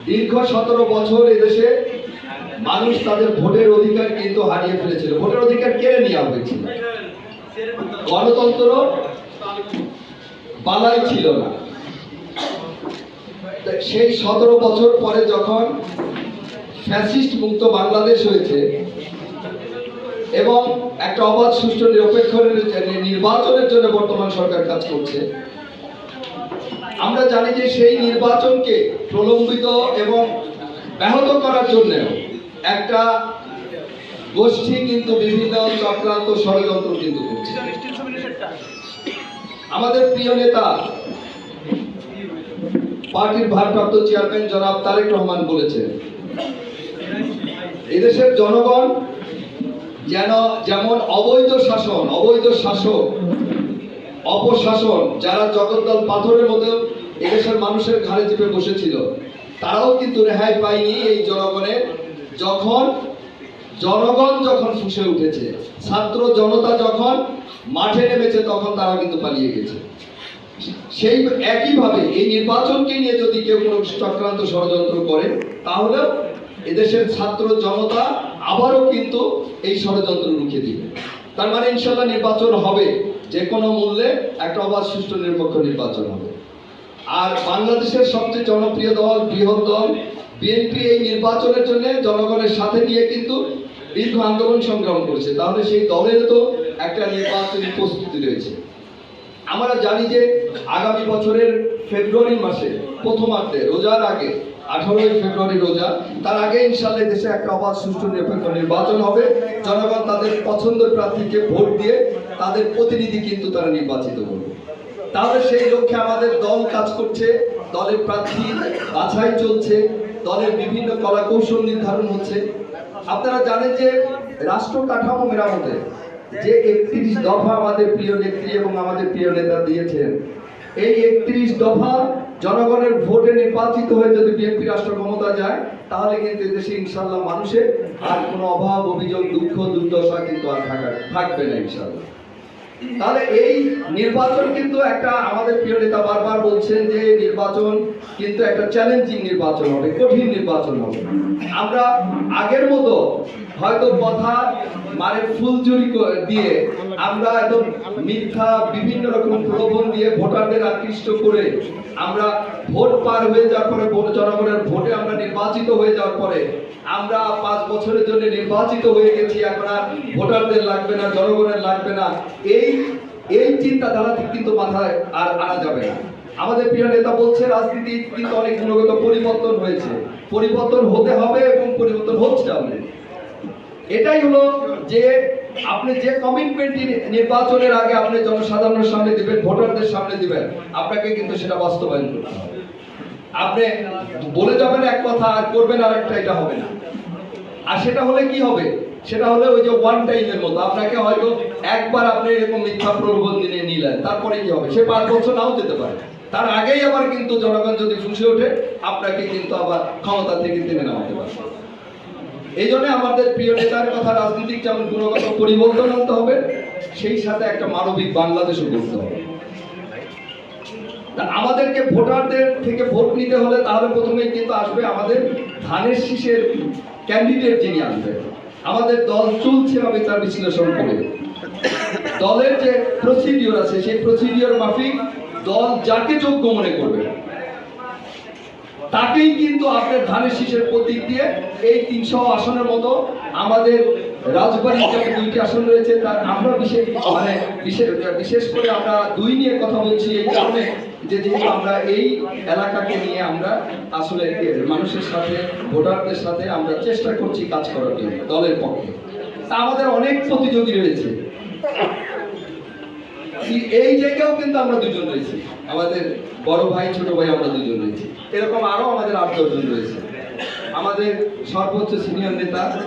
দীর্ঘ সতেরো বছর এদেশে মানুষ তাদের ভোটের অধিকার কিন্তু হারিয়ে ফেলেছিল। ভোটের অধিকার কেড়ে নেওয়া হয়েছিল? গণতন্ত্র বালাই ছিল না। সেই সতেরো বছর পরে যখন ফ্যাসিস্ট মুক্ত বাংলাদেশ হয়েছে এবং একটা অবাধ সুষ্ঠু নিরপেক্ষ নির্বাচনের জন্য বর্তমান সরকার কাজ করছে আমরা জানি যে সেই নির্বাচনকে প্রলম্বিত এবং ব্যাহত করার জন্য একটা গোষ্ঠী কিন্তু বিভিন্ন চক্রান্ত ষড়যন্ত্র কিন্তু করছে। আমাদের প্রিয় নেতা, পার্টির ভারপ্রাপ্ত চেয়ারম্যান জনাব তারেক রহমান বলেছেন, এদেশের জনগণ যেন যেমন অবৈধ শাসন, অবৈধ শাসক অপশাসন, যারা জগদ্দল পাথরের মতো এদেশের মানুষের ঘাড়ে চেপে বসেছিল, তারাও কিন্তু রেহাই পায়নি এই জনগণের। যখন জনগণ যখন ফুসে উঠেছে, ছাত্র জনতা যখন মাঠে নেমেছে, তখন তারা কিন্তু পালিয়ে গেছে। সেই একইভাবে এই নির্বাচনকে নিয়ে যদি কেউ কোনো চক্রান্ত ষড়যন্ত্র করে, তাহলে এদেশের ছাত্র জনতা আবারও কিন্তু এই ষড়যন্ত্র রুখে দিবে। তার মানে ইনশাল্লাহ নির্বাচন হবে। যে কোনো মূল্যে একটা অবাধ সুষ্ঠু নিরপেক্ষ নির্বাচন হবে। আর বাংলাদেশের সবচেয়ে জনপ্রিয় দল, বৃহৎ দল, বিএনপি এই নির্বাচনের জন্য জনগণের সাথে নিয়ে কিন্তু দীর্ঘ আন্দোলন সংগ্রাম করছে। তাহলে সেই দলের তো একটা নির্বাচনী প্রস্তুতি রয়েছে। আমরা জানি যে আগামী বছরের ফেব্রুয়ারি মাসে, প্রথমার্ধে, রোজার আগে আঠারোই ফেব্রুয়ারি রোজা। তার আগে ইনশাল্লাহ দেশে একটা অবাধ, সুষ্ঠু, নিরপেক্ষ নির্বাচন হবে। জনগণ তাদের পছন্দের প্রার্থীকে ভোট দিয়ে তাদের প্রতিনিধি কিন্তু তারা নির্বাচিত করবে। তাহলে সেই লক্ষ্যে আমাদের দল কাজ করছে, দলের প্রার্থী বাছাই চলছে, দলের বিভিন্ন কলা কৌশল নির্ধারণ হচ্ছে। আপনারা জানেন যে রাষ্ট্র কাঠামো মেরামতে যে একত্রিশ দফা আমাদের প্রিয় নেত্রী এবং আমাদের প্রিয় নেতা দিয়েছেন, এই একত্রিশ দফা জনগণের ভোটে নির্বাচিত হয়ে যদি বিএনপি রাষ্ট্র ক্ষমতা যায়, তাহলে কিন্তু দেশে ইনশাল্লাহ মানুষের আর কোনো অভাব, অভিযোগ, দুঃখ, দুর্দশা কিন্তু আর থাকার, থাকবে না ইনশাল্লাহ তাহলে এই নির্বাচন কিন্তু একটা আমাদের প্রিয় নেতা বারবার বলছেন যে নির্বাচন কিন্তু একটা চ্যালেঞ্জিং নির্বাচন হবে, কঠিন নির্বাচন হবে। আমরা আগের মতো হয়তো কথা মানে ফুলজুরি করে দিয়ে আমরা একদম মিথ্যা বিভিন্ন রকম প্রলোভন দিয়ে ভোটারদের আকৃষ্ট করে আমরা ভোট পার হয়ে যাওয়ার পরে জনগণের ভোটে আমরা নির্বাচিত হয়ে যাওয়ার পরে আমরা পাঁচ বছরের জন্য নির্বাচিত হয়ে গেছি, এখন আর ভোটারদের লাগবে না, জনগণের লাগবে না। এই এই চিন্তাধারা কিন্তু মাথায় আর আনা যাবে না। আমাদের প্রিয় নেতা বলছে রাজনীতি কিন্তু অনেক গুণগত পরিবর্তন হয়েছে। পরিবর্তন হতে হবে এবং পরিবর্তন হচ্ছে আমাদের। এটাই হলো যে আপনি যে কমিটমেন্টটি নির্বাচনের আগে আপনি জনসাধারণের সামনে দিবেন, ভোটারদের সামনে দিবেন, আপনাকে কিন্তু সেটা বাস্তবায়ন করতে হবে। আপনি বলে যাবেন এক কথা, আর করবেন আর একটা এটা হবে না। আর সেটা হলে কি হবে? সেটা হলে ওই যে ওয়ান টাইমের মতো। আপনাকে হয়তো একবার আপনি এরকম মিথ্যা প্রলোভন দিয়ে নিলেন তারপরে কি হবে? সে পাঁচ বছর নাও যেতে পারে। তার আগেই আবার কিন্তু জনগণ যদি ফুসে ওঠে, আপনাকে কিন্তু আবার ক্ষমতা থেকে টেনে নেওয়া হতে পারে। এই জন্য আমাদের প্রিয় নেতার কথা রাজনৈতিক যেমন গুণগত পরিবর্তন আনতে হবে, সেই সাথে একটা মানবিক বাংলাদেশও করতে হবে। আমাদেরকে ভোটারদের থেকে ভোট নিতে হলে তাহলে প্রথমেই কিন্তু আসবে আমাদের ধানের শীষের ক্যান্ডিডেট যিনি আসবে। আমাদের দল চলছে হবে তার বিশ্লেষণ করে। দলের যে প্রসিডিওর আছে, সেই প্রসিডিওর মাফিক দল যাকে যোগ্য মনে করবে। তাকেই কিন্তু আপনার ধানের শীষের প্রতীক দিয়ে এই তিনশো আসনের মতো আমাদের রাজবাড়ির যে দুইটি আসন রয়েছে, তার আমরা বিশেষ মানে বিশেষ করে আমরা দুই নিয়ে কথা বলছি এই কারণে যে যেহেতু আমরা এই এলাকাকে নিয়ে আমরা আসলে মানুষের সাথে, ভোটারদের সাথে আমরা চেষ্টা করছি কাজ করার জন্য, দলের পক্ষে। তা আমাদের অনেক প্রতিযোগী রয়েছে। এই- এই জায়গাও কিন্তু আমরা দুজন রয়েছি। আমাদের বড় ভাই, ছোট ভাই আমরা দুজন রয়েছি। এরকম আরও আমাদের আট দশজন রয়েছে। আমাদের সর্বোচ্চ সিনিয়র নেতা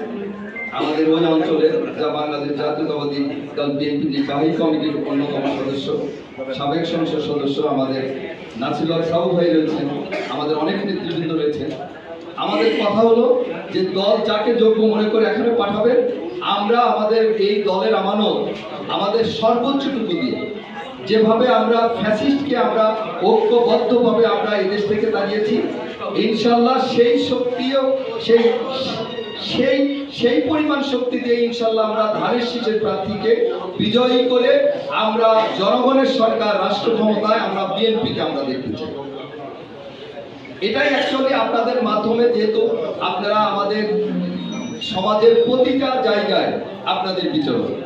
আমাদের ওই অঞ্চলের যা বাংলাদেশ জাতীয়তাবাদী দল বিএনপি নির্বাহী কমিটির অন্যতম সদস্য, সাবেক সংসদ সদস্য আমাদের নাসিরুল সাহু ভাই রয়েছেন, আমাদের অনেক নেতৃবৃন্দ রয়েছেন। আমাদের কথা হলো যে দল যাকে যোগ্য মনে করে এখানে পাঠাবেন আমরা আমাদের এই দলের আমানত, আমাদের সর্বোচ্চটুকু দিয়ে যেভাবে আমরা ফ্যাসিস্টকে আমরা ঐক্যবদ্ধভাবে আমরা এই দেশ থেকে দাঁড়িয়েছি, ইনশাল্লাহ সেই শক্তিও, সেই সেই সেই পরিমাণ শক্তি দিয়ে ইনশাল্লাহ আমরা ধানের শীষের প্রার্থীকে বিজয়ী করে আমরা জনগণের সরকার রাষ্ট্র ক্ষমতায় আমরা বিএনপিকে আমরা দেখতে চাই। এটাই অ্যাকচুয়ালি আপনাদের মাধ্যমে যেহেতু আপনারা আমাদের সমাজের প্রতিটা জায়গায় আপনাদের বিচরণ।